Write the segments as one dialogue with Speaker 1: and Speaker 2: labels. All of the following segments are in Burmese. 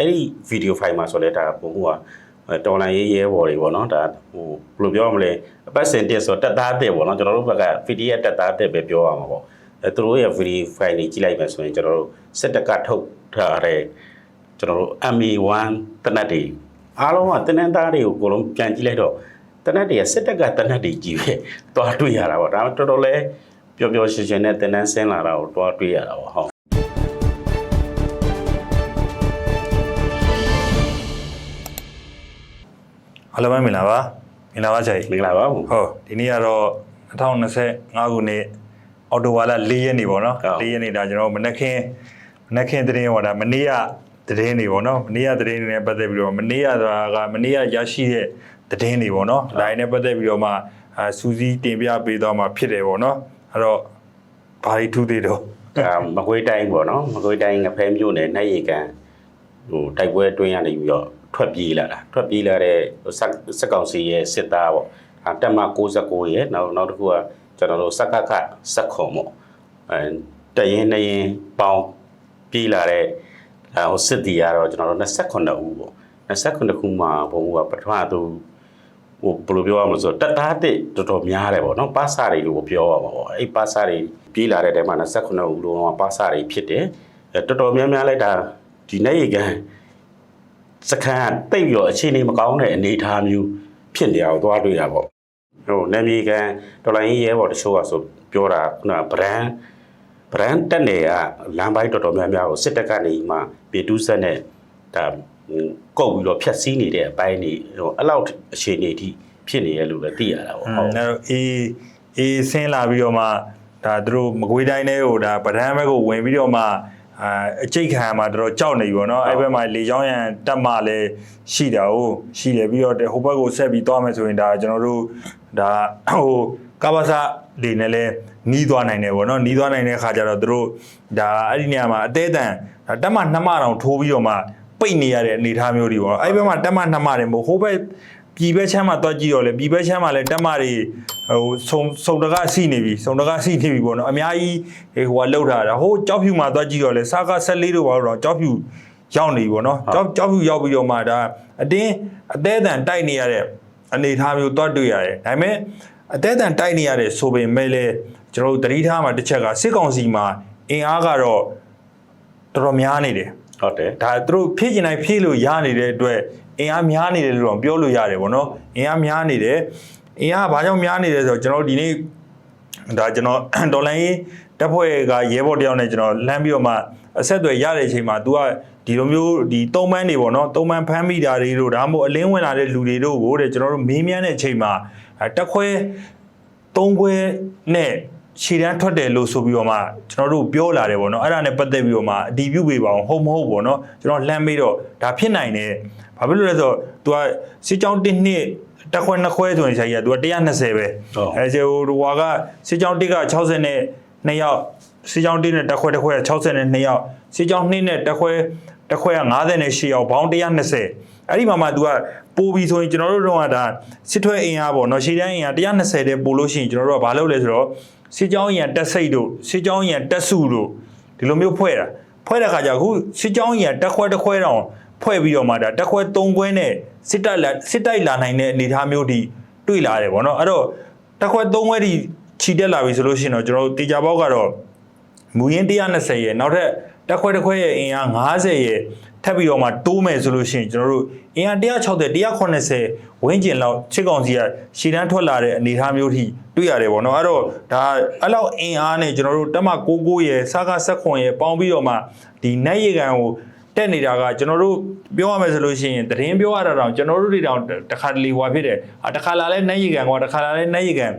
Speaker 1: အဲ့ဒီဗီဒီယိုဖိုင်မှာဆိုလဲဒါဘုံကတော်လိုင်းရေးရဲဘော်တွေပေါ့နော်ဒါဟိုဘယ်လိုပြောရမလဲအပတ်စဉ်တက်ဆိုတက်သားတက်ပေါ့နော်ကျွန်တော်တို့ဘက်က PDF တက်သားတက်ပဲပြောရမှာပေါ့အဲသူတို့ရဲ့ဗီဒီယိုဖိုင်တွေကြည့်လိုက်မယ်ဆိုရင်ကျွန်တော်တို့စစ်တက်ကထုတ်ထားတဲ့ကျွန်တော်တို့ MA1 တနက်တွေအားလုံးကတနင်္သားတွေကိုအကုန်လုံးပြန်ကြည့်လိုက်တော့တနက်တွေကစစ်တက်ကတနက်တွေကြီးပဲတွားတွေ့ရတာပေါ့ဒါတော်တော်လဲပျော်ပျော်ရွှင်ရွှင်နဲ့တနန်းဆင်းလာတာကိုတွားတွေ့ရတာပေါ့ဟုတ်
Speaker 2: အားလုံးပဲမင်္ဂလာပါမင်္ဂလာပါဆရာကြီး
Speaker 1: မင်္ဂလာပါဟုတ်
Speaker 2: ဟုတ်ဒီနေ့ကတော့2025ခုနှစ်အော်တိုဝါလာ4ရက်နေ့ပေါ့နော်
Speaker 1: ဟုတ်
Speaker 2: 4ရက်နေ့ဒါကျွန်တော်မနက်ခင်းမနက်ခင်းသတင်းဟောတာမနေ့ကသတင်းတွေပေါ့နော်မနေ့ကသတင်းတွေနဲ့ပတ်သက်ပြီးတော့မနေ့ကဆိုတာကမနေ့ကရရှိတဲ့သတင်းတွေပေါ့နော်ဒါတွေနဲ့ပတ်သက်ပြီးတော့မှအာစူးစီးတင်ပြပေးသွားမှာဖြစ်တယ်ပေါ့နော်အဲ့တော့ဘာတွေထူးသေးတော့
Speaker 1: ဒါမကွေးတိုင်းပေါ့နော်မကွေးတိုင်းငဖဲမြို့နယ်နိုင်ရီကန်ဟိုတိုက်ပွဲအတွင်းရနေပြီးတော့ ထွက်ပြေးလာတာထွက်ပြေးလာတဲ့စက်စက်ကောင်စီရဲ့စစ်သားပေါ့အဲတက်မ69ရဲ့နောက်နောက်တစ်ခုကကျွန်တော်တို့စက်ကခစက်ခုံပေါ့အဲတရင်နေရင်ပေါင်းပြေးလာတဲ့အဲဟိုစစ်တီကတော့ကျွန်တော်တို့29ဦးပေါ့29ခုမှာဘုံကပထမသူဟိုဘယ်လိုပြောရမလဲဆိုတော့တက်သားတစ်တော်တော်များတယ်ပေါ့နော်ပါစာတွေလို့ပြောရမှာပေါ့အဲ့ပါစာတွေပြေးလာတဲ့တဲမှာ29ဦးလုံးကပါစာတွေဖြစ်တယ်အဲတော်တော်များများလိုက်တာဒီနေ့ရေကန် စခန်းကတိတ်ပြီးတော့အခြေအနေမကောင်းတဲ့အနေအထားမျိုးဖြစ်နေအောင်သွားတွေ့ရပေါ့ဟိုနာမည်ကန်ဒေါ်လာရင်းရဲဘော်တချို့ကဆိုပြောတာခုနက brand brand တက်နေကလမ်းပိုင်းတော်တော်များများကိုစစ်တပ်ကနေမှပေတူးဆက်နဲ့ဒါကုတ်ပြီးတော့ဖြတ်စည်းနေတဲ့အပိုင်းနေဟိုအဲ့လောက်အခြေအနေထိဖြစ်နေရလို့လည်းသိရတာပေါ့
Speaker 2: အဲ့
Speaker 1: ဟုတ်
Speaker 2: တော့အေးအေးဆင်းလာပြီးတော့မှဒါသူတို့မကွေးတိုင်းထဲကိုဒါပဒန်းဘက်ကိုဝင်ပြီးတော့မှ အာအကျိတ်ခံမှာတော်တော်ကြောက်နေပြီပေါ့နော်အဲ့ဘက်မှာလေချောင်းရံတက်မှလည်းရှိတာ哦ရှိတယ်ပြီးတော့ဟိုဘက်ကိုဆက်ပြီးသွားမယ်ဆိုရင်ဒါကျွန်တော်တို့ဒါဟိုကဘာစာတွေနဲ့လည်းနီးသွားနိုင်တယ်ပေါ့နော်နီးသွားနိုင်တဲ့အခါကျတော့သူတို့ဒါအဲ့ဒီနေရာမှာအသေးအတန်ဒါတက်မှနှစ်မတောင်ထိုးပြီးတော့မှပိတ်နေရတဲ့အနေအထားမျိုးတွေပေါ့အဲ့ဘက်မှာတက်မှနှစ်မတယ်မဟုတ်ဟိုဘက် ပြည်ဘက်ချမ်းမှာတွားကြည့်တော့လေပြည်ဘက်ချမ်းမှာလည်းတက်မတွေဟိုစုံစုံတကားစီနေပြီစုံတကားစီနေပြီပေါ့နော်အများကြီးဟိုကလှုပ်ထားတာဟိုကြောက်ဖြူမှာတွားကြည့်တော့လေစားက14တို့ဘာလို့တော့ကြောက်ဖြူရောက်နေပြီပေါ့နော်ကြောက်ကြောက်ဖြူရောက်ပြီးတော့မှဒါအတင်းအသေးအတန်တိုက်နေရတဲ့အနေအထားမျိုးတွားတွေ့ရတယ်ဒါပေမဲ့အသေးအတန်တိုက်နေရတဲ့ဆိုပေမဲ့လည်းကျွန်တော်တို့တတိထားမှာတစ်ချက်ကစစ်ကောင်စီမှာအင်အားကတော့တော်တော်များနေတယ်
Speaker 1: ဟုတ်တယ်
Speaker 2: ဒါသူတို့ဖြည့်ကျင်တိုင်းဖြည့်လို့ရနေတဲ့အတွက် အင်အားများနေတယ်လို့တော့ပြောလို့ရတယ်ဗောနော်အင်အားများနေတယ်အင်အားကဘာကြောင့်များနေလဲဆိုတော့ကျွန်တော်ဒီနေ့ဒါကျွန်တော်ဒေါ်လာရေးတပ်ဖွဲ့ကရဲဘော်တယောက်နဲ့ကျွန်တော်လမ်းပြီးတော့မှအဆက်အသွယ်ရတဲ့အချိန်မှာ तू ကဒီလိုမျိုးဒီသုံးပန်းတွေပေါ့နော်သုံးပန်းဖမ်းမိတာတွေတို့ဒါမှမဟုတ်အလင်းဝင်လာတဲ့လူတွေတို့ကိုတဲ့ကျွန်တော်တို့မေးမြန်းတဲ့အချိန်မှာအဲတက်ခွဲသုံးခွဲနဲ့ ခြေတန်းထွက်တယ်လို့ဆိုပြီးတော့မှကျွန်တော်တို့ပြောလာတယ်ပေါ့နော်အဲ့ဒါနဲ့ပတ်သက်ပြီးတော့မှအတီးပြုပေးပါအောင်ဟုတ်မဟုတ်ပေါ့နော်ကျွန်တော်လှမ်းပြီးတော့ဒါဖြစ်နိုင်တယ်ဘာဖြစ်လို့လဲဆိုတော့ तू ကစစ်ကြောင်းတစ်နှစ်တက်ခွဲနှစ်ခွဲဆိုရင်ဆရာကြီးက तू က120ပဲ
Speaker 1: ဟုတ်
Speaker 2: အဲကျဟိုဟိုကစစ်ကြောင်းတစ်က60နဲ့2ယောက်စစ်ကြောင်းတစ်နဲ့တက်ခွဲတစ်ခွဲက60နဲ့2ယောက်စစ်ကြောင်း2နဲ့တက်ခွဲတက်ခွဲက58ယောက်ဘောင်း120အဲ့ဒီမှာမှ तू ကပိုးပြီးဆိုရင်ကျွန်တော်တို့တော့ကဒါစစ်ထွက်အင်အားပေါ့နော်ရှေ့တန်းအင်အား120တဲ့ပို့လို့ရှိရင်ကျွန်တော်တို့ကဘာလုပ်လဲဆိုတော့ စစ်ကြောင်းအင်အားတက်စိတ်တို့စစ်ကြောင်းအင်အားတက်စုတို့ဒီလိုမျိုးဖွဲ့တာဖွဲ့တဲ့ခါကျအခုစစ်ကြောင်းအင်အားတက်ခွဲတစ်ခွဲတောင်ဖွဲ့ပြီးတော့မှဒါတက်ခွဲ3ခွဲနဲ့စစ်တိုက်လာစစ်တိုက်လာနိုင်တဲ့အနေအထားမျိုးဒီတွေ့လာတယ်ပေါ့နော်အဲ့တော့တက်ခွဲ3ခွဲထိခြိတက်လာပြီဆိုလို့ရှိရင်တော့ကျွန်တော်တို့တေချာပေါက်ကတော့မူရင်း120ရဲ့နောက်ထပ်တက်ခွဲတစ်ခွဲရဲ့အင်အား90ရဲ့ ထပ်ပြီးတော့မှတိုးမယ်ဆိုလို့ရှိရင်ကျွန်တော်တို့အင်အား160 180ဝန်းကျင်လောက်ချစ်ကောင်စီကရှည်တန်းထွက်လာတဲ့အနေအထားမျိုးထိတွေ့ရတယ်ပေါ့နော်အဲ့တော့ဒါအဲ့လောက်အင်အားနဲ့ကျွန်တော်တို့တက်မ69ရဲ့စားကဆက်ခွန်ရဲ့ပေါင်းပြီးတော့မှဒီနက်ရေကန်ကိုတက်နေတာကကျွန်တော်တို့ပြောရမယ်ဆိုလို့ရှိရင်တရင်ပြောရတာတော့ကျွန်တော်တို့တွေတောင်တစ်ခါတလေဟွာဖြစ်တယ်အာတစ်ခါလာလဲနက်ရေကန်ကွာတစ်ခါလာလဲနက်ရေကန်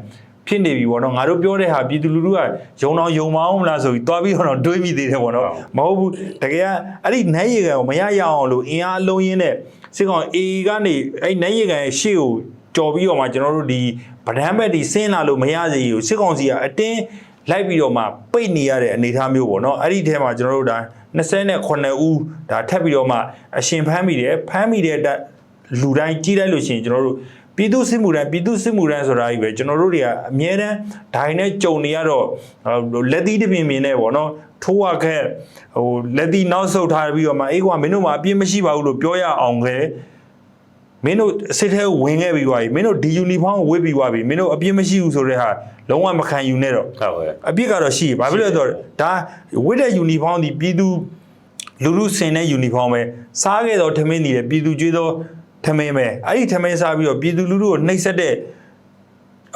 Speaker 2: ဖြစ်နေပြီပေါ့နော်ငါတို့ပြောတဲ့ဟာပြည်သူလူထုကယုံတော့ယုံမအောင်မလားဆိုပြီးတွားပြီးတော့တွေးမိသေးတယ်ပေါ့နော်မဟုတ်ဘူးတကယ်ကအဲ့ဒီနက်ရေကန်ကိုမရရအောင်လို့အင်အားအလုံးရင်းနဲ့စစ်ကောင်အေကနေအဲ့နက်ရေကန်ရဲ့ရှေ့ကိုကြော်ပြီးတော့မှကျွန်တော်တို့ဒီဗဒန်းဘက်ဒီဆင်းလာလို့မရစေဘူးစစ်ကောင်စီကအတင်းလိုက်ပြီးတော့မှပိတ်နေရတဲ့အနေအထားမျိုးပေါ့နော်အဲ့ဒီထဲမှာကျွန်တော်တို့ဒါ29ဦးဒါထပ်ပြီးတော့မှအရှင်ဖမ်းမိတယ်ဖမ်းမိတဲ့အတွက်လူတိုင်းကြီးလိုက်လို့ရှိရင်ကျွန်တော်တို့ ပြည်သူစစ်မှုထမ်းပြည်သူစစ်မှုထမ်းဆိုတာကြီးပဲကျွန်တော်တို့တွေကအမြဲတမ်းဒိုင်းနဲ့ကြုံနေရတော့ဟိုလက်သီးတစ်ပြင်းပြင်းနဲ့ပေါ့နော်ထိုးရခက်ဟိုလက်သီးနောက်ဆုပ်ထားပြီးတော့မှအေးကွာမင်းတို့မှာအပြင်းမရှိပါဘူးလို့ပြောရအောင်ခဲမင်းတို့စစ်ထဲဝင်ခဲ့ပြီးသွားပြီမင်းတို့ဒီယူနီဖောင်းကိုဝတ်ပြီးသွားပြီမင်းတို့အပြင်းမရှိဘူးဆိုတဲ့ဟာလုံးဝမခံယူနဲ့တော့
Speaker 1: ဟုတ်ကဲ့
Speaker 2: အပြစ်ကတော့ရှိဘာဖြစ်လို့လဲဆိုတော့ဒါဝိတဲ့ယူနီဖောင်းဒီပြည်သူလူလူဆင်တဲ့ယူနီဖောင်းပဲစားခဲ့တော့ထမင်းနေတယ်ပြည်သူကျွေးတော့ ထမင်းပဲအဲ့ဒီထမင်းစားပြီးတော့ပြည်သူလူလူကိုနှိပ်စက်တဲ့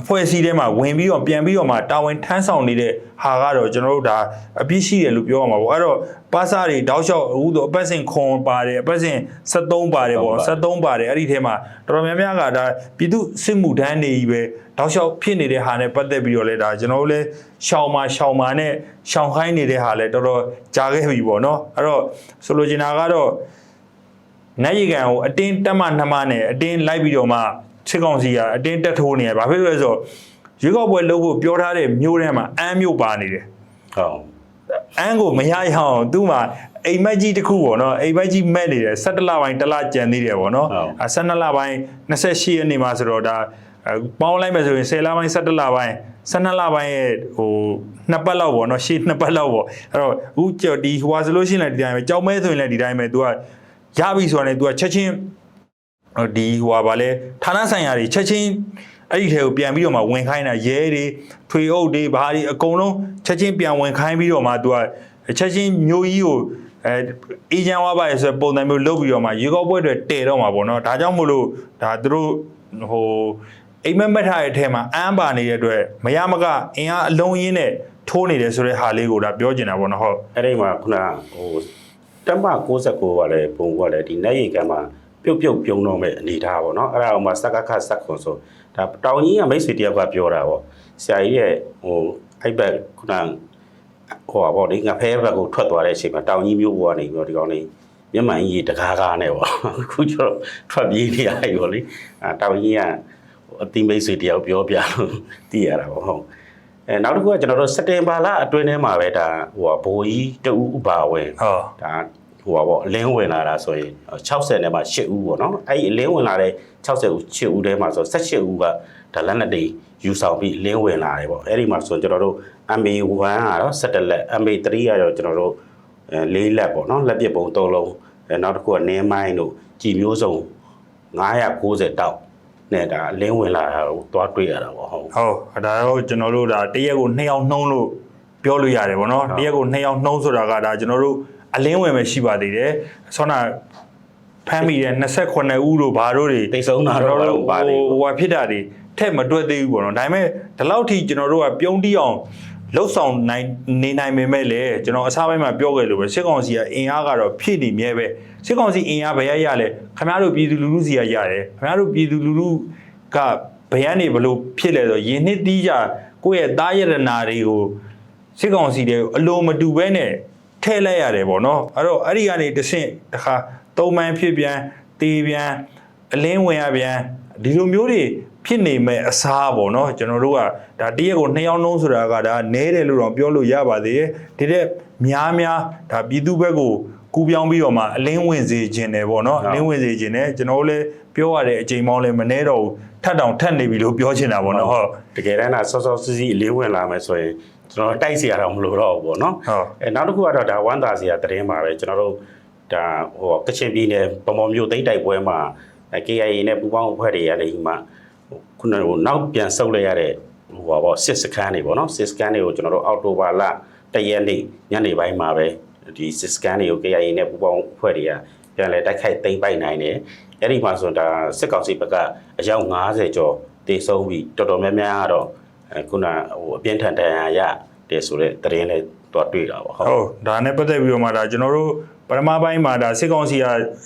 Speaker 2: အဖွဲ့အစည်းထဲမှာဝင်ပြီးတော့ပြန်ပြီးတော့မှတာဝန်ထမ်းဆောင်နေတဲ့ဟာကတော့ကျွန်တော်တို့ဒါအပြစ်ရှိတယ်လို့ပြောရမှာပေါ့အဲ့တော့ပါစာတွေတောက်လျှောက်အခုတော့အပတ်စဉ်ခွန်ပါတယ်အပတ်စဉ်73ပါတယ်ပေါ့73ပါတယ်အဲ့ဒီထဲမှာတော်တော်များများကဒါပြည်သူစစ်မှုထမ်းနေကြီးပဲတောက်လျှောက်ဖြစ်နေတဲ့ဟာနဲ့ပတ်သက်ပြီးတော့လဲဒါကျွန်တော်တို့လဲရှောင်မာရှောင်မာနဲ့ရှောင်ခိုင်းနေတဲ့ဟာလဲတော်တော်ကြာခဲ့ပြီပေါ့နော်အဲ့တော့ဆိုလိုချင်တာကတော့ နိုင်ရီကန်ကိုအတင်းတက်မှနှမနဲ့အတင်းလိုက်ပြီးတော့မှစစ်ကောင်စီကအတင်းတက်ထိုးနေရဘာဖြစ်လို့လဲဆိုတော့ရွေးကောက်ပွဲလုပ်ဖို့ပြောထားတဲ့မျိုးထဲမှာအမ်းမျိုးပါနေတယ်
Speaker 1: ဟုတ်
Speaker 2: အမ်းကိုမရရအောင်သူ့မှာအိမ်မက်ကြီးတစ်ခုပေါ့နော်အိမ်မက်ကြီးမက်နေတယ်17လပိုင်းတစ်လကြံသေးတယ်ပေါ့နော်အဲ12လပိုင်း28ရက်နေ့မှာဆိုတော့ဒါအဲပေါင်းလိုက်မယ်ဆိုရင်10လပိုင်း17လပိုင်း12လပိုင်းရဲ့ဟိုနှစ်ပတ်လောက်ပေါ့နော်ရှေ့နှစ်ပတ်လောက်ပေါ့အဲ့တော့အခုကြော်ဒီဟိုဟာဆိုလို့ရှိရင်လည်းဒီတိုင်းပဲကြောက်မဲဆိုရင်လည်းဒီတိုင်းပဲ तू က ရပြီဆိုတာနဲ့ तू ကချက်ချင်းဟိုဒီဟိုဟာဗာလဲဌာနဆိုင်ရာတွေချက်ချင်းအဲ့ဒီထဲကိုပြန်ပြီးတော့မှဝင်ခိုင်းတာရဲတွေထွေအုပ်တွေဘာတွေအကုန်လုံးချက်ချင်းပြန်ဝင်ခိုင်းပြီးတော့မှသူကချက်ချင်းမျိုးကြီးကိုအဲအေဂျင့်ဝါပါရဲ့ဆိုပုံစံမျိုးလုပ်ပြီးတော့မှရေကောက်ပွဲတွေတည်တော့မှာပေါ့နော်ဒါကြောင့်မို့လို့ဒါသူတို့ဟိုအိမ်မက်မက်ထားတဲ့အထဲမှာအမ်းပါနေတဲ့အတွက်မရမကအင်အားအလုံးရင်းနဲ့ထိုးနေတယ်ဆိုတဲ့ဟာလေးကိုဒါပြောချင်တာပေါ့နော်ဟုတ်
Speaker 1: အဲ့ဒီမှာခုနဟို တက်မ69ကလည်းပုံကလည်းဒီနိုင်ရီကမှာပြုတ်ပြုတ်ပြုံတော့မဲ့အနေထားပေါ့နော်အဲ့ဒါအောင်မှစက်ကခစက်ခွန်ဆိုဒါတောင်ကြီးကမိတ်ဆွေတယောက်ကပြောတာပေါ့ဆရာကြီးရဲ့ဟိုအိုက်ဘက်ခုနဟိုပါပေါ့ဒီငါဖဲဘက်ကိုထွက်သွားတဲ့အချိန်မှာတောင်ကြီးမျိုးပေါ်ကနေပြီးတော့ဒီကောင်လေးမျက်မှန်ကြီးတကားကားနဲ့ပေါ့အခုကျတော့ထွက်ပြေးနေရပြီပေါ့လေအာတောင်ကြီးကအတိမိတ်ဆွေတယောက်ပြောပြလို့သိရတာပေါ့ဟုတ် အဲနောက်တစ်ခုကကျွန်တော်တို့စက်တင်ဘာလအတွင်းထဲမှာပဲဒါဟိုဘိုးကြီးတူဥပါဝင်
Speaker 2: ဟုတ်
Speaker 1: ဒါဟိုပါပေါ့အလင်းဝင်လာတာဆိုရင်60နဲ့မှ8ဦးပေါ့နော်အဲ့ဒီအလင်းဝင်လာတဲ့60ဦး8ဦးထဲမှာဆို18ဦးကဒါလက်နဲ့တွေယူဆောင်ပြီးအလင်းဝင်လာတယ်ပေါ့အဲ့ဒီမှာဆိုကျွန်တော်တို့ MA1 ကတော့17လက် MA3 ကတော့ကျွန်တော်တို့အဲ4လက်ပေါ့နော်လက်ပစ်ပုံ3လုံးအဲနောက်တစ်ခုကနင်းမိုင်းတို့ကြည်မျိုးစုံ990တောက် နဲ့ဒါအလင်းဝင်လာတာကိုသွားတွေ့ရတာပေါ့ဟုတ်
Speaker 2: ဟုတ်ဒါတော့ကျွန်တော်တို့ဒါတရက်ကို2ယောက်နှုံးလို့ပြောလို့ရတယ်ဗောနော်
Speaker 1: ဟုတ်
Speaker 2: တရက်ကို2ယောက်နှုံးဆိုတာကဒါကျွန်တော်တို့အလင်းဝင်ပဲရှိပါသေးတယ်ဆောနာဖမ်းမိတဲ့28ဦးလို့ဘာတို့တွေ
Speaker 1: တိတ်ဆုံးတာတော့ဘာလို့ပါလဲ
Speaker 2: ဟိုဟာဖြစ်တာတွေထက်မတွက်သေးဘူးဗောနော်ဒါပေမဲ့ဒီလောက်ထိကျွန်တော်တို့ကပြုံးတီးအောင် လှုပ်ဆောင်နိုင်နေနိုင်ပေမဲ့လေကျွန်တော်အစားပိုင်းမှာပြောခဲ့လို့ပဲစစ်ကောင်စီကအင်အားကတော့ဖြည့်နေမြဲပဲစစ်ကောင်စီအင်အားဘယ်ရရလဲခင်ဗျားတို့ပြည်သူလူထုစီကရတယ်ခင်ဗျားတို့ပြည်သူလူထုကဘယ်ကနေဘလို့ဖြစ်လဲဆိုရင်နှစ်တီးကြကိုယ့်ရဲ့သားရတနာတွေကိုစစ်ကောင်စီတွေကိုအလိုမတူဘဲနဲ့ထဲလိုက်ရတယ်ပေါ့နော်အဲ့တော့အဲ့ဒီကနေတဆင့်တခါသုံးပန်းဖြစ်ပြန်တေးပြန်အလင်းဝင်ရပြန် ဒီလိုမျိုးတွေဖြစ်နေမဲ့အစားပေါ့နော်ကျွန်တော်တို့ကဒါတရက်ကိုနှစ်ယောက်နှုံးဆိုတာကဒါနဲတယ်လို့တော့ပြောလို့ရပါသေးတယ်ဒီတဲ့များများဒါပြည်သူဘက်ကိုကူပြောင်းပြီးတော့မှအလင်းဝင်စေခြင်းတယ်ပေါ့နော်
Speaker 1: ဟုတ်
Speaker 2: အလင်းဝင်စေခြင်းတယ်ကျွန်တော်တို့လည်းပြောရတဲ့အချိန်မောင်းလည်းမနှဲတော့ဘူးထပ်တောင်ထပ်နေပြီလို့ပြောချင်တာပေါ့နော်ဟုတ်
Speaker 1: တကယ်တမ်းကစောစောစီးစီးအလေးဝင်လာမယ်ဆိုရင်ကျွန်တော်တိုက်เสียရတော့မလို့တော့ဘူးပေါ့နော်
Speaker 2: ဟုတ်
Speaker 1: အဲနောက်တစ်ခုကတော့ဒါဝမ်းသာစရာသတင်းပါပဲကျွန်တော်တို့ဒါဟိုကချင်ပြည်နယ်ပမော်မျိုးသိမ့်တိုက်ပွဲမှာအဲ KIA နဲ့ပူးပေါင်းအဖွဲ့တွေရတယ်ဒီမှာခုနကဟိုနောက်ပြန်ဆုတ်လိုက်ရတဲ့ဟိုပါပေါ့စစ်စကန်တွေပေါ့နော်စစ်စကန်တွေကိုကျွန်တော်တို့အောက်တိုဘာလတရက်နေ့ညနေပိုင်းမှာပဲဒီစစ်စကန်တွေကို KIA နဲ့ပူးပေါင်းအဖွဲ့တွေကပြန်လဲတိုက်ခိုက်သိမ်းပိုက်နိုင်တယ်အဲ့ဒီမှာဆိုဒါစစ်ကောင်စီဘက်ကအယောက်90ကျော်တေဆုံးပြီးတော်တော်များများကတော့အဲခုနဟိုအပြင်းထန်ဒဏ်ရာရတဲ့ဆိုတဲ့သတင်းလေးတော့တွေ့တာပေါ့ဟုတ်
Speaker 2: ဟုတ်ဒါနဲ့ပတ်သက်ပြီးတော့မှဒါကျွန်တော်တို့ပထမပိုင်းမှာဒါစစ်ကောင်စီက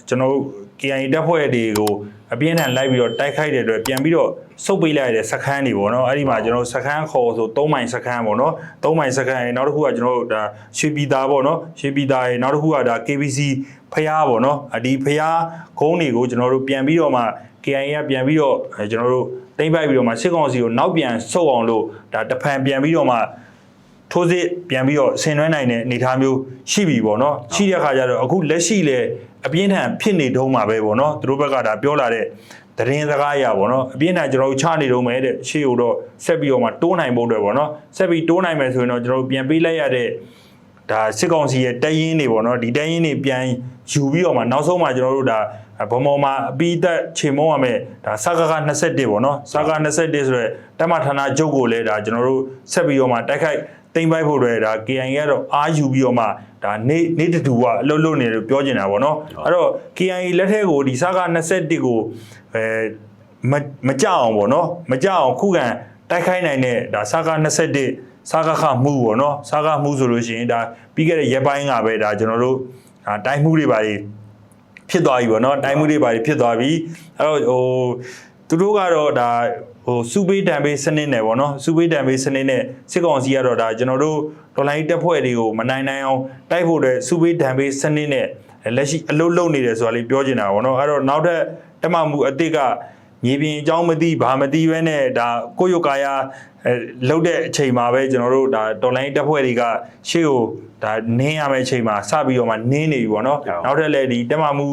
Speaker 2: ကျွန်တော်တို့ KIA တပ်ဖွဲ့တွေကိုအပြင်းထန်လိုက်ပြီးတော့တိုက်ခိုက်တဲ့အတွက်ပြန်ပြီးတော့စုပ်ပေးလိုက်ရတဲ့စခန်းတွေပေါ့နော်အဲ့ဒီမှာကျွန်တော်တို့စခန်းခေါ်ဆို3မိုင်စခန်းပေါ့နော်3မိုင်စခန်းရေနောက်တစ်ခုကကျွန်တော်တို့ဒါရွှေပြည်သားပေါ့နော်ရွှေပြည်သားရေနောက်တစ်ခုကဒါ KBC ဖျားပေါ့နော်အဒီဖျားဂုံးတွေကိုကျွန်တော်တို့ပြန်ပြီးတော့မှ KIA ကပြန်ပြီးတော့အဲကျွန်တော်တို့တိမ့်ပိုက်ပြီးတော့မှစစ်ကောင်စီကိုနောက်ပြန်ဆုတ်အောင်လို့ဒါတဖန်ပြန်ပြီးတော့မှ ထိုးစစ်ပြန်ပြီးတော့ဆင်နွှဲနိုင်တဲ့အနေအထားမျိုးရှိပြီပေါ့နော်ရှိတဲ့အခါကျတော့အခုလက်ရှိလေအပြင်းထန်ဖြစ်နေတုံးမှာပဲပေါ့နော်သူတို့ဘက်ကဒါပြောလာတဲ့သတင်းစကားအရာပေါ့နော်အပြင်းထန်ကျွန်တော်တို့ချနေတုံးမယ်တဲ့ရှေ့ကိုတော့ဆက်ပြီးတော့မှတိုးနိုင်ဖို့အတွက်ပေါ့နော်ဆက်ပြီးတိုးနိုင်မယ်ဆိုရင်တော့ကျွန်တော်တို့ပြန်ပေးလိုက်ရတဲ့ဒါစစ်ကောင်စီရဲ့တက်ရင်တွေပေါ့နော်ဒီတက်ရင်တွေပြန်ယူပြီးတော့မှနောက်ဆုံးမှကျွန်တော်တို့ဒါဘုံပေါ်မှာအပိသက်ချိန်မုံရမယ်ဒါစကားက21ပေါ့နော်စကား21ဆိုရဲတက်မဌာနချုပ်ကိုလည်းဒါကျွန်တော်တို့ဆက်ပြီးတော့မှတိုက်ခိုက် တိမ့်ပိုက်ဖို့တွေဒါ KIA ကတော့အာယူပြီးတော့မှဒါနေနေတတူကအလုပ်လုပ်နေတယ်လို့ပြောချင်တာပေါ့နော်အဲ့တော့ KIA လက်ထက်ကိုဒီစကား21ကိုအဲမမကြအောင်ပေါ့နော်မကြအောင်ခုခံတိုက်ခိုက်နိုင်တဲ့ဒါစကား21စာကခမှုပေါ့နော်စာကမှုဆိုလို့ရှိရင်ဒါပြီးခဲ့တဲ့ရက်ပိုင်းကပဲဒါကျွန်တော်တို့ဒါတိုင်းမှုတွေပါတွေဖြစ်သွားပြီပေါ့နော်တိုင်းမှုတွေပါတွေဖြစ်သွားပြီအဲ့တော့ဟိုသူတို့ကတော့ဒါ ဟိုစူပေးတံပေးစနစ်နဲ့ပေါ့နော်စူပေးတံပေးစနစ်နဲ့စစ်ကောင်စီကတော့ဒါကျွန်တော်တို့ဒေါ်လာတက်ဖွဲ့တွေကိုမနိုင်နိုင်အောင်တိုက်ဖို့တဲ့စူပေးတံပေးစနစ်နဲ့လက်ရှိအလုပ်လုပ်နေတယ်ဆိုတာလေးပြောချင်တာပေါ့နော်အဲ့တော့နောက်ထပ်တက်မှမှုအတိတ်က မြေပြင်အကြောင်းမသိဘာမသိပဲနဲ့ဒါကိုယ့်ရုပ်ကာယအဲလှုပ်တဲ့အချိန်မှာပဲကျွန်တော်တို့ဒါတော်လိုင်းတက်ဖွဲ့တွေကရှေ့ကိုဒါနင်းရမယ့်အချိန်မှာစပြီးတော့မှနင်းနေပြီပေါ့နော်
Speaker 1: ဟုတ်
Speaker 2: နောက်ထပ်လည်းဒီတက်မှမှု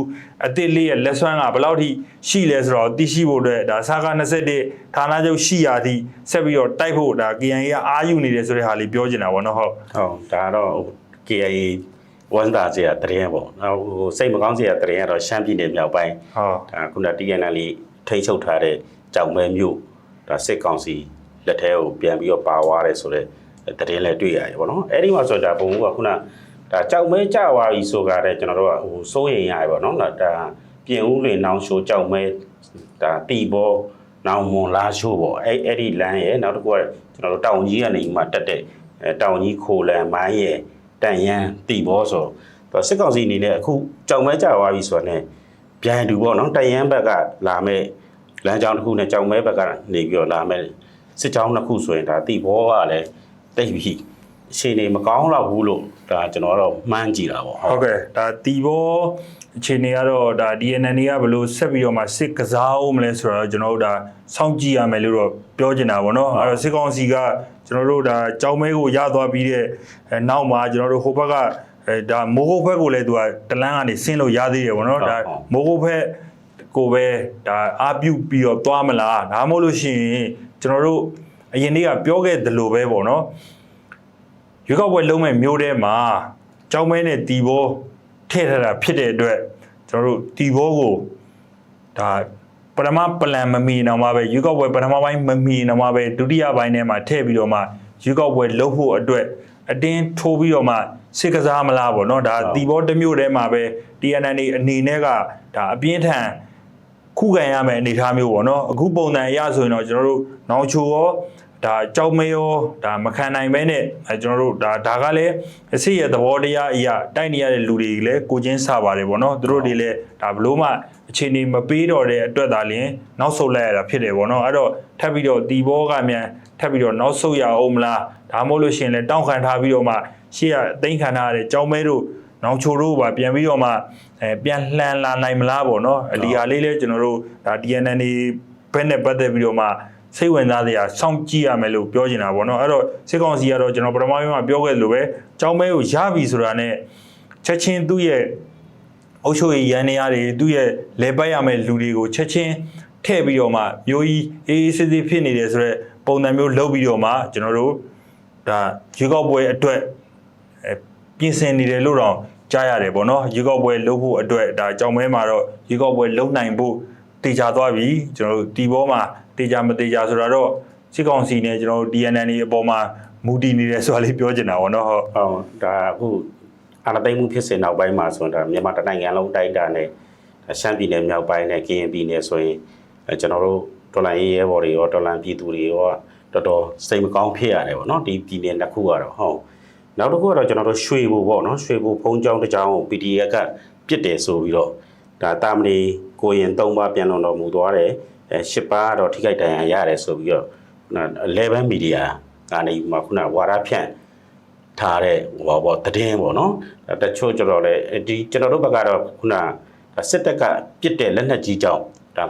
Speaker 2: အသစ်လေးရဲ့လက်စွမ်းကဘယ်လောက်ထိရှိလဲဆိုတော့သိရှိဖို့အတွက်ဒါစာက21ဌာနချုပ်ရှိရာထိဆက်ပြီးတော့တိုက်ဖို့ဒါ KNA ကအာယူနေတယ်ဆိုတဲ့ဟာလေးပြောချင်တာပေါ့နော်ဟုတ်
Speaker 1: ဟုတ်ဒါကတော့ KIA ဝန်တာစီရတရင်ပေါ့နောက်ဟိုစိတ်မကောင်းစီရတရင်ကတော့ရှမ်းပြည်နယ်မြောက်ပိုင်း
Speaker 2: ဟုတ်
Speaker 1: ဒါခုန TNL ထိန်းချုပ်ထားတဲ့ကြောင်မဲမြို့ဒါစစ်ကောင်စီလက်ထဲကိုပြန်ပြီးတော့ပါသွားတယ်ဆိုတော့တရင်လည်းတွေ့ရတယ်ပေါ့နော်အဲ့ဒီမှာဆိုတော့ဒါဘုံကခုနဒါကြောင်မဲကြွားပြီဆိုကြတဲ့ကျွန်တော်တို့ကဟိုစိုးရင်ရတယ်ပေါ့နော်ဒါပြင်ဦးလွင်နောင်ရှိုးကြောင်မဲဒါတီဘောနောင်မွန်လာရှိုးပေါ့အဲ့အဲ့ဒီလမ်းရဲ့နောက်တစ်ခုကကျွန်တော်တို့တောင်ကြီးကနေမှတက်တဲ့အဲတောင်ကြီးခိုလန်မိုင်းရဲ့တန်ရန်တီဘောဆိုတော့စစ်ကောင်စီအနေနဲ့အခုကြောင်မဲကြွားပြီဆိုတော့ ပြန်တူပေါ့နော်တယန်းဘက်ကလာမဲ့လမ်းကြောင်းတစ်ခုနဲ့ကြောင်မဲဘက်ကနေပြီးတော့လာမဲ့စစ်ကြောင်းတစ်ခုဆိုရင်ဒါတိဘောကလည်းတိတ်ပြီးအချိန်နေမကောင်းတော့ဘူးလို့ဒါကျွန်တော်ကတော့မှန်းကြည့်တာပေါ့
Speaker 2: ဟုတ်ကဲ့ဒါတီဘောအခြေအနေကတော့ဒါ DNA ကဘယ်လိုဆက်ပြီးတော့မှစစ်ကစားအောင်မလဲဆိုတော့ကျွန်တော်တို့ဒါစောင့်ကြည့်ရမယ်လို့တော့ပြောချင်တာပေါ့နော်အဲ့တော့စစ်ကောင်စီကကျွန်တော်တို့ဒါကြောင်းမဲကိုရသွားပြီးတဲ့အဲနောက်မှာကျွန်တော်တို့ဟိုဘက်က အဲဒါမိုးကုတ်ဘက်ကိုလည်းသူကတလန်းကနေဆင်းလို့ရသေးတယ်ပေါ့နော်ဒါမိုးကုတ်ဘက်ကိုပဲဒါအာပြုတ်ပြီးတော့သွားမလားဒါမှမဟုတ်လို့ရှိရင်ကျွန်တော်တို့အရင်နေ့ကပြောခဲ့သလိုပဲပေါ့နော်ရွေးကောက်ပွဲလုံးမဲ့မျိုးထဲမှာကြောင်းမဲနဲ့တီဘောထည့်ထားတာဖြစ်တဲ့အတွက်ကျွန်တော်တို့တီဘောကိုဒါပထမပလန်မမီတော့မှပဲရွေးကောက်ပွဲပထမပိုင်းမမီတော့မှပဲဒုတိယပိုင်းထဲမှာထည့်ပြီးတော့မှရွေးကောက်ပွဲလုပ်ဖို့အတွက်အတင်းထိုးပြီးတော့မှ စစ်ကစားမလားပေါ့နော်ဒါတီဘောတစ်မျိုးထဲမှာပဲ TNN အနေနဲ့ကဒါအပြင်းထန်ခုခံရမယ်အနေအထားမျိုးပေါ့နော်အခုပုံစံအရဆိုရင်တော့ကျွန်တော်တို့နောင်ချိုရောဒါကြောက်မေရောဒါမခံနိုင်ပဲနဲ့အဲကျွန်တော်တို့ဒါဒါကလည်းအစစ်ရဲ့သဘောတရားအရာတိုက်နေရတဲ့လူတွေလည်းကိုချင်းစပါတယ်ပေါ့နော်သူတို့တွေလည်းဒါဘလို့မှအခြေအနေမပေးတော့တဲ့အတွက်သာလျှင်နောက်ဆုတ်လိုက်ရတာဖြစ်တယ်ပေါ့နော်အဲ့တော့ထပ်ပြီးတော့တီဘောကမြန်ထပ်ပြီးတော့နောက်ဆုတ်ရအောင်မလားဒါမှမဟုတ်လို့ရှိရင်လည်းတောင်းခံထားပြီးတော့မှ ရှေ့ကအသိမ်းခံထားရတဲ့ကြောက်မဲတို့နောင်ချိုတို့ပါပြန်ပြီးတော့မှအဲပြန်လှန်လာနိုင်မလားပေါ့နော်အလီဟာလေးလည်းကျွန်တော်တို့ဒါ DNN ဘက်နဲ့ပတ်သက်ပြီးတော့မှစိတ်ဝင်စားစရာစောင့်ကြည့်ရမယ်လို့ပြောချင်တာပေါ့နော်အဲ့တော့စစ်ကောင်စီကတော့ကျွန်တော်ပထမပိုင်းမှာပြောခဲ့သလိုပဲကြောင်းမဲကိုရပြီဆိုတာနဲ့ချက်ချင်းသူ့ရဲ့အုပ်ချုပ်ရေးရန်နေရတွေသူ့ရဲ့လေပတ်ရမယ့်လူတွေကိုချက်ချင်းထည့်ပြီးတော့မှမျိုးကြီးအေးအေးဆေးဆေးဖြစ်နေတယ်ဆိုတော့ပုံစံမျိုးလုပ်ပြီးတော့မှကျွန်တော်တို့ဒါရွေးကောက်ပွဲအတွက်အဲ ပြင်ဆင်နေတယ်လို့တော့ကြားရတယ်ပေါ့နော်ရေကောက်ပွဲလုပ်ဖို့အတွက်ဒါကြောင်မဲမှာတော့ရေကောက်ပွဲလုပ်နိုင်ဖို့တေချာသွားပြီကျွန်တော်တို့တီဘောမှာတေချာမတေချာဆိုတာတော့စစ်ကောင်စီနဲ့ကျွန်တော်တို့ DNN အပေါ်မှာမူတည်နေတယ်ဆိုတာလေးပြောချင်တာပေါ့နော်ဟုတ်
Speaker 1: ဟုတ်ဒါအခုအာဏာသိမ်းမှုဖြစ်စဉ်နောက်ပိုင်းမှာဆိုတော့ဒါမြန်မာတိုင်းနိုင်ငံလုံးတိုင်းတာနဲ့ဒါရှမ်းပြည်နယ်မြောက်ပိုင်းနဲ့ကရင်ပြည်နယ်ဆိုရင်အဲကျွန်တော်တို့ဒေါ်လာရေးရဲဘော်တွေရောဒေါ်လာပြည်သူတွေရောတော်တော်စိတ်မကောင်းဖြစ်ရတယ်ပေါ့နော်ဒီပြည်နယ်တစ်ခုကတော့ဟုတ် နောက်တစ်ခုကတော့ကျွန်တော်တို့ရွှေဘူပေါ့နော်ရွှေဘူဖုံးကြောင်းတစ်ကြောင်းကို PDF ကပြစ်တယ်ဆိုပြီးတော့ဒါတာမဏီကိုရင်၃ပါးပြန်လွန်တော်မူသွားတယ်အဲ၈ပါးကတော့ထိခိုက်ဒဏ်ရာရတယ်ဆိုပြီးတော့11 media ကနေမှခုနဝါရဖြန့်ထားတဲ့ဟောပေါ့တည်င်းပေါ့နော်တချို့ကျတော့လေဒီကျွန်တော်တို့ဘက်ကတော့ခုနဒါစစ်တပ်ကပြစ်တဲ့လက်နက်ကြီးကြောင့်ဒါ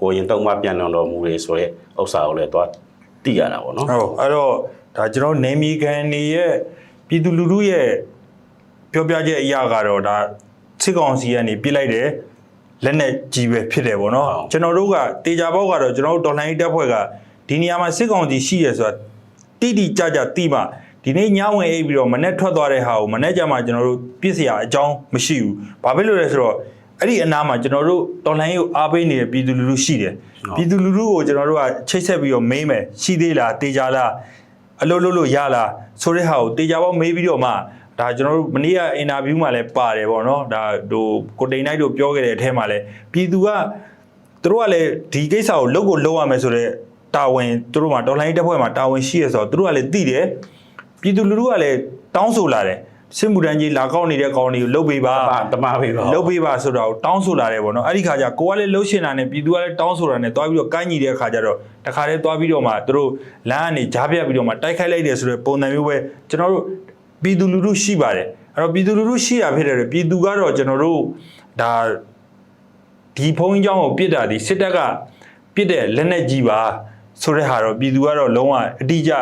Speaker 1: ကိုရင်သုံးပါပြန်လွန်တော်မူရေဆိုရဲဥစ္စာကိုလည်းသွားသိရတာပေါ့နော်
Speaker 2: ဟုတ်အဲ့တော့ဒါကျွန်တော်နေမီကန်နေရဲ့ ပြည်သူလူထုရဲ့ပြောပြချက်အရာကတော့ဒါစစ်ကောင်စီကနေပြစ်လိုက်တယ်လက်နဲ့ကြီးပဲဖြစ်တယ်ပေါ့နော်
Speaker 1: ဟုတ်
Speaker 2: ကျွန်တော်တို့ကတေချာပေါက်ကတော့ကျွန်တော်တို့တော်လှန်ရေးတပ်ဖွဲ့ကဒီနေရာမှာစစ်ကောင်စီရှိရဆိုတာတိတိကျကျတိမှဒီနေ့ညဝင်အိပ်ပြီးတော့မနေ့ထွက်သွားတဲ့ဟာကိုမနေ့ကျမှကျွန်တော်တို့ပြစ်စရာအကြောင်းမရှိဘူးဘာဖြစ်လို့လဲဆိုတော့အဲ့ဒီအနားမှာကျွန်တော်တို့တော်လှန်ရေးကိုအားပေးနေတဲ့ပြည်သူလူထုရှိတယ်
Speaker 1: ဟုတ်
Speaker 2: ပြည်သူလူထုကိုကျွန်တော်တို့ကချိတ်ဆက်ပြီးတော့မေးမယ်ရှိသေးလားတေချာလား အလုပ်လုပ်လို့ရလားဆိုတဲ့ဟာကိုတေချာပေါက်မေးပြီးတော့မှဒါကျွန်တော်တို့မနေ့ကအင်တာဗျူးမှာလည်းပါတယ်ပေါ့နော်ဒါဟိုကိုတိန်နိုင်တို့ပြောခဲ့တဲ့အထက်မှာလည်းပြည်သူကသူတို့ကလည်းဒီကိစ္စကိုလုပ်ကိုလုပ်ရမယ်ဆိုတော့တာဝန်သူတို့မှာတော်လိုင်းတက်ဖွဲ့မှာတာဝန်ရှိရဆိုတော့သူတို့ကလည်းသိတယ်ပြည်သူလူထုကလည်းတောင်းဆိုလာတယ် စစ်မှုတန်းကြီးလာကောက်နေတဲ့ကောင်တွေကိုလှုပ်ပေးပါ
Speaker 1: တမပေးပါ
Speaker 2: လှုပ်ပေးပါဆိုတာကိုတောင်းဆိုလာတယ်ပေါ့နော်အဲ့ဒီခါကျကိုကလည်းလှုပ်ရှင်တာနဲ့ပြည်သူကလည်းတောင်းဆိုတာနဲ့တွားပြီးတော့ကိုင်းညီတဲ့ခါကျတော့တခါတည်းတွားပြီးတော့မှသူတို့လမ်းကနေကြားပြတ်ပြီးတော့မှတိုက်ခိုက်လိုက်တယ်ဆိုတော့ပုံစံမျိုးပဲကျွန်တော်တို့ပြည်သူလူထုရှိပါတယ်အဲ့တော့ပြည်သူလူထုရှိတာဖြစ်တယ်ပြည်သူကတော့ကျွန်တော်တို့ဒါဒီဖုန်းကြောင်းကိုပြစ်တာဒီစစ်တပ်ကပြစ်တဲ့လက်နက်ကြီးပါဆိုတဲ့ဟာတော့ပြည်သူကတော့လုံးဝအတိအကျ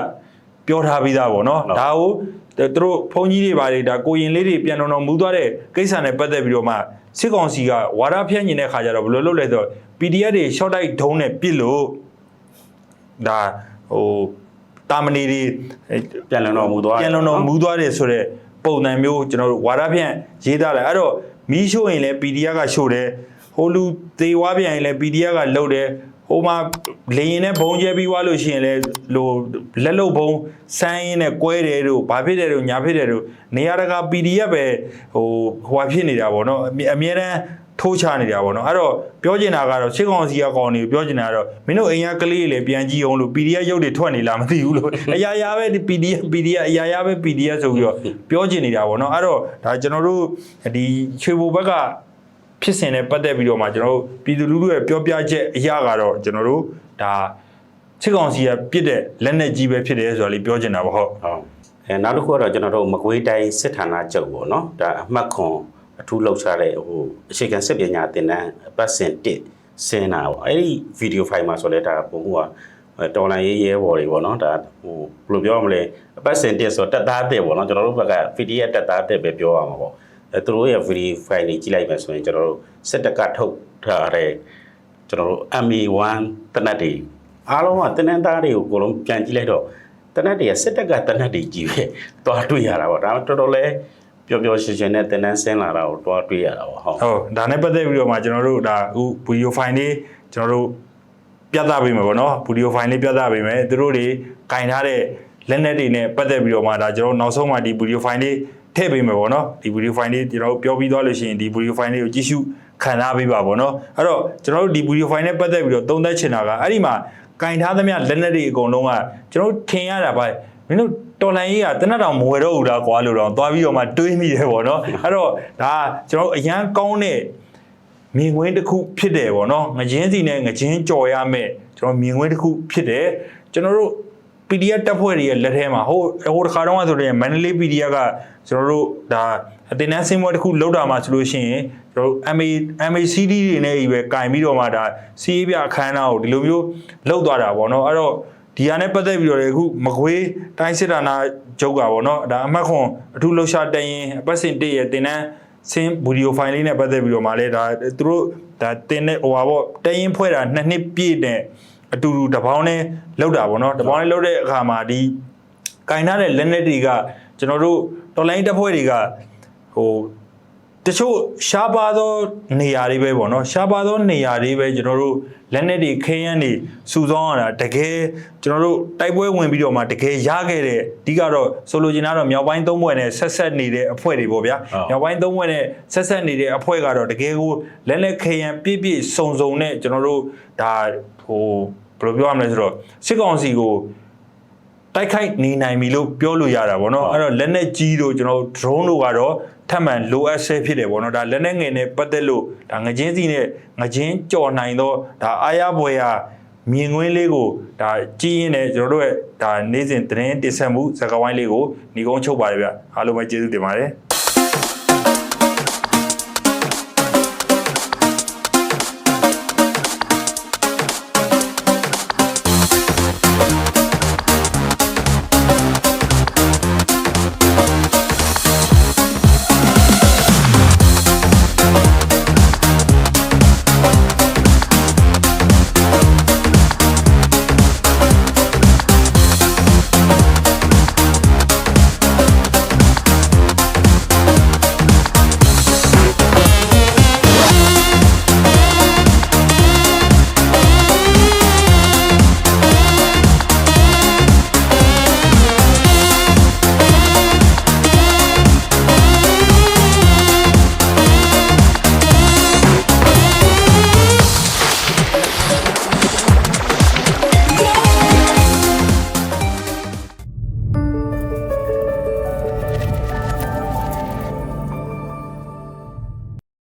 Speaker 2: ပြောထားပြီးသားပေါ့နော်ဒါကို သူတို့ဖုန်းကြီးတွေပါတွေဒါကိုရင်လေးတွေပြန်တော်တော်မူသွားတဲ့ကိစ္စနဲ့ပတ်သက်ပြီးတော့မှစစ်ကောင်စီကဝါဒဖြန့်ညင်တဲ့ခါကျတော့ဘယ်လိုလုပ်လဲဆိုတော့ PDF တွေ short တိုက်ဒုံးနဲ့ပစ်လို့ဒါဟိုတာမဏီတွေ
Speaker 1: ပြန်လည်တော်မူသွား
Speaker 2: ပြန်လုံတော်မူသွားတယ်ဆိုတော့ပုံစံမျိုးကျွန်တော်တို့ဝါဒဖြန့်ရေးသားလိုက်အဲ့တော့မီးရှို့ရင်လည်း PDF ကရှို့တယ်ဟိုလူသေးဝါပြန်ရင်လည်း PDF ကလှုပ်တယ် ဟိုမှာလေရင်နဲ့ဘုံကျဲပြီးွားလို့ရှိရင်လည်းလိုလက်လုတ်ဘုံစမ်းရင်းနဲ့ကွဲတယ်တို့ဘာဖြစ်တယ်တို့ညာဖြစ်တယ်တို့နေရာတကာ PDF ပဲဟိုဟိုဟာဖြစ်နေတာပေါ့နော်အမြအမြဲတမ်းထိုးချနေတာပေါ့နော်အဲ့တော့ပြောချင်တာကတော့စစ်ကောင်စီကကောင်တွေကိုပြောချင်တာကတော့မင်းတို့အိမ်ကကလေးတွေလည်းပြန်ကြည့်အောင်လို့ PDF ရုပ်တွေထွက်နေလားမသိဘူးလို့အရာရာပဲဒီ PDF PDF အရာရာပဲ PDF ဆိုပြီးတော့ပြောချင်နေတာပေါ့နော်အဲ့တော့ဒါကျွန်တော်တို့ဒီချွေဘိုဘက်က ဖြစ်စဉ်နဲ့ပတ်သက်ပြီးတော့မှကျွန်တော်တို့ပြည်သူလူထုရဲ့ပြောပြချက်အရာကတော့ကျွန်တော်တို့ဒါစစ်ကောင်စီကပြစ်တဲ့လက်နက်ကြီးပဲဖြစ်တယ်ဆိုတာလေးပြောချင်တာပေါ့ဟုတ်
Speaker 1: ဟုတ်အဲနောက်တစ်ခုကတော့ကျွန်တော်တို့မကွေးတိုင်းစစ်ဌာနချုပ်ပေါ့နော်ဒါအမှတ်ခွန်အထူးလောက်ချတဲ့ဟိုအခြေခံစစ်ပညာသင်တန်းအပတ်စဉ်1စင်တာပေါ့အဲ့ဒီဗီဒီယိုဖိုင်မှာဆိုလဲဒါပုံကတော်လိုင်းရေးရဲဘော်တွေပေါ့နော်ဒါဟိုဘယ်လိုပြောရမလဲအပတ်စဉ်1ဆိုတက်သားတဲ့ပေါ့နော်ကျွန်တော်တို့ဘက်က PDF တက်သားတဲ့ပဲပြောရမှာပေါ့ အဲသူတို့ရဲ့ video file တွေကြည့်လိုက်မယ်ဆိုရင်ကျွန်တော်တို့စစ်တပ်ကထုတ်ထားတဲ့ကျွန်တော်တို့ MA1 တနတ်တွေအားလုံးကတနန်းသားတွေကိုအကုန်လုံးပြန်ကြည့်လိုက်တော့တနတ်တွေကစစ်တပ်ကတနတ်တွေကြီးပဲတွားတွေ့ရတာပေါ့ဒါတော်တော်လေးပျော်ပျော်ရွှင်ရွှင်နဲ့တင်တန်းဆင်းလာတာကိုတွားတွေ့ရတာပေါ့ဟုတ်
Speaker 2: ဟုတ်ဒါနဲ့ပတ်သက်ပြီးတော့မှကျွန်တော်တို့ဒါအခုဗီဒီယိုဖိုင်လေးကျွန်တော်တို့ပြသပေးမယ်ပေါ့နော်ဗီဒီယိုဖိုင်လေးပြသပေးမယ်သူတို့တွေကင်ထားတဲ့လက်နက်တွေနဲ့ပတ်သက်ပြီးတော့မှဒါကျွန်တော်တို့နောက်ဆုံးမှဒီဗီဒီယိုဖိုင်လေး ထည့်ပေးမယ်ပေါ့နော်ဒီဗီဒီယိုဖိုင်လေးကျွန်တော်တို့ပြောပြီးသွားလို့ရှိရင်ဒီဗီဒီယိုဖိုင်လေးကိုကြည့်ရှုခံစားပေးပါပေါ့နော်အဲ့တော့ကျွန်တော်တို့ဒီဗီဒီယိုဖိုင်နဲ့ပတ်သက်ပြီးတော့သုံးသပ်ချင်တာကအဲ့ဒီမှာကင်ထားသမျှလက်နက်တွေအကုန်လုံးကကျွန်တော်တို့ထင်ရတာပါမင်းတို့တော်လန်ကြီးကတနတ်တောင်မဝယ်တော့ဘူးလားကွာလို့တော့သွားပြီးတော့မှတွေးမိတယ်ပေါ့နော်အဲ့တော့ဒါကျွန်တော်တို့အရန်ကောင်းတဲ့မြင်ကွင်းတစ်ခုဖြစ်တယ်ပေါ့နော်ငချင်းစီနဲ့ငချင်းကြော်ရမယ်ကျွန်တော်မြင်ကွင်းတစ်ခုဖြစ်တယ်ကျွန်တော်တို့ PDF တက်ဖွဲ့တွေရဲ့လက်ထဲမှာဟိုဟိုတစ်ခါတော့ကဆိုရင်မန္တလေး PDF ကကျွန်တော်တို့ဒါအတင်နန်းစင်းပွဲတစ်ခုလောက်တာမှဆိုလို့ရှိရင်ကျွန်တော်တို့ MA MACD တွေနဲ့ကြီးပဲကင်ပြီးတော့မှဒါစီးရေးပြအခမ်းအနားကိုဒီလိုမျိုးလောက်သွားတာပေါ့နော်အဲ့တော့ဒီဟာနဲ့ပတ်သက်ပြီးတော့လေအခုမကွေးတိုင်းစစ်ဌာနချုပ်ကပေါ့နော်ဒါအမှတ်ခွန်အထူးလှုပ်ရှားတရင်အပတ်စဉ်တရဲ့တင်နန်းစင်းဗီဒီယိုဖိုင်လေးနဲ့ပတ်သက်ပြီးတော့မှလေဒါသူတို့ဒါတင်တဲ့ဟိုပါပေါ့တရင်ဖွဲ့တာနှစ်နှစ်ပြည့်တဲ့ အတူတူတပေါင်းနဲ့လောက်တာပေါ့နော်တပေါင်းနဲ့လောက်တဲ့အခါမှာဒီကင်ထားတဲ့လက်နက်တွေကကျွန်တော်တို့တော်လိုင်းတပ်ဖွဲ့တွေကဟိုတချို့ရှားပါသောနေရာတွေပဲပေါ့နော်ရှားပါသောနေရာတွေပဲကျွန်တော်တို့လက်နက်တွေခင်းရမ်းတွေစုဆောင်းရတာတကယ်ကျွန်တော်တို့တိုက်ပွဲဝင်ပြီးတော့မှတကယ်ရခဲ့တဲ့အဓိကတော့ဆိုလိုချင်တာတော့မြောက်ပိုင်းသုံးဘွဲ့နဲ့ဆက်ဆက်နေတဲ့အဖွဲ့တွေပေါ့ဗျာ
Speaker 1: ဟုတ်
Speaker 2: မြောက်ပိုင်းသုံးဘွဲ့နဲ့ဆက်ဆက်နေတဲ့အဖွဲ့ကတော့တကယ်ကိုလက်လက်ခရံပြည့်ပြည့်စုံစုံနဲ့ကျွန်တော်တို့ဒါဟို ဘယ်လိုပြောရမလဲဆိုတော့စစ်ကောင်စီကိုတိုက်ခိုက်နေနိုင်ပြီလို့ပြောလို့ရတာဗောနော်
Speaker 1: ဟုတ်
Speaker 2: အဲ့တော့လက်နက်ကြီးတို့ကျွန်တော်တို့ drone တို့ကတော့ထပ်မံလိုအပ်ဆဲဖြစ်တယ်ဗောနော်ဒါလက်နက်ငယ်နဲ့ပတ်သက်လို့ဒါငချင်းစီနဲ့ငချင်းကြော်နိုင်တော့ဒါအာရဘွယ်ရာမြင်ကွင်းလေးကိုဒါကြည်ရင်လည်းကျွန်တော်တို့ရဲ့ဒါနေ့စဉ်သတင်းတင်ဆက်မှုဇာတ်ကားဝိုင်းလေးကိုညီကုန်းချုပ်ပါတယ်ဗျအားလုံးပဲကျေးဇူးတင်ပါတယ်